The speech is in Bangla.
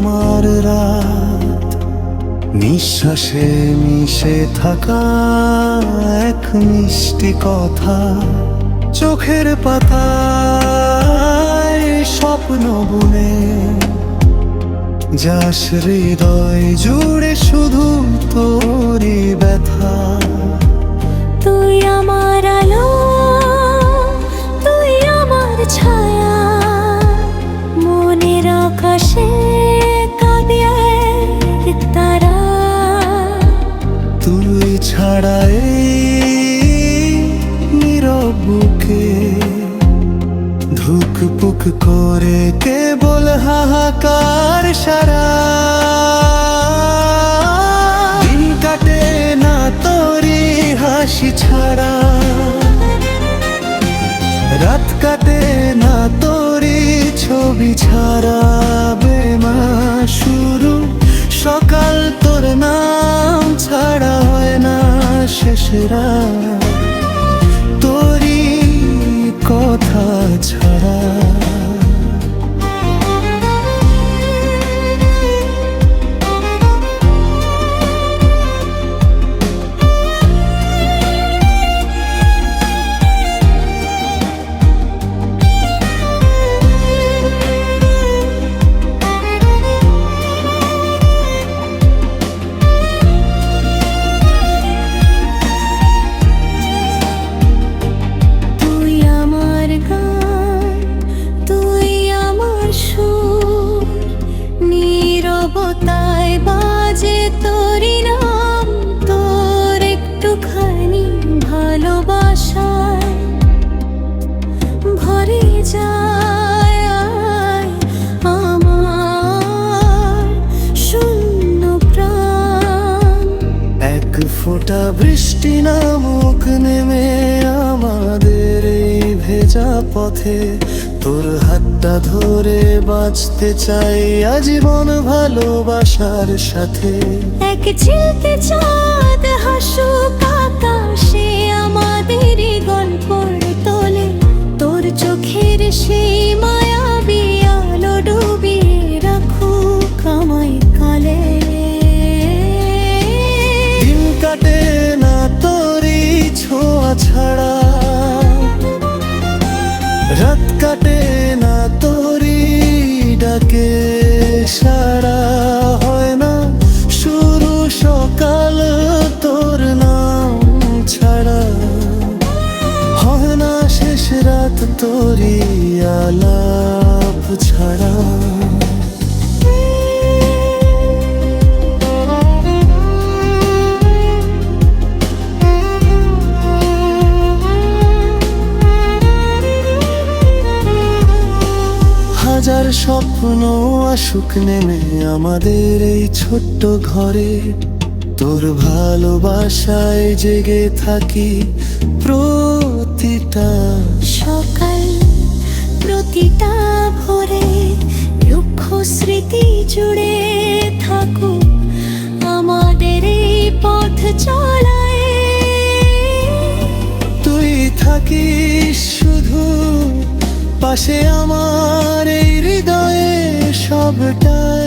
আমার রাত। নিঃশ্বাসে মিশে থাকা এক মিষ্টি কথা চোখের পাতায় স্বপ্ন বুনে যাস হৃদয় জুড়ে শুধু তোরই ব্যথা। তুই তুই ছাড়া এই নীরব বুকে ধুকপুক করে কেবল হাহাকার সারা। দিন কাটে না তোরি হাসি ছাড়া। রাত কাটে না তোরি ছবি ছাড়া। বেমা শুরু সকাল তোর নাম বৃষ্টি নামুক নেমে আমাদের এই ভেজা পথে। তোর হাতটা ধরে বাঁচতে চাই আজীবন ভালোবাসার সাথে। এক চিলতে চাঁদ, হাসুক আকাশে আমাদের গল্পর তোলে। তোর চোখের সেই ছাড়া। রাত কাটে না তোরই ডাকে, সারা হয় না শুরু সকাল তোর নাম ছাড়া। হয় না শেষ রাত তোরই আলাপ ছাড়া। হাজার স্বপ্ন আসুক নেমে আমাদের এই ছোট্ট ঘরে। তোর ভালোবাসায় জেগে থাকি প্রতিটা সকাল প্রতিটা ভোরে রুক্ষ স্মৃতি জুড়ে থাকুক আমাদের এই পথ চলায়। তুই থাকিস শুধু পাশে আমার all but done.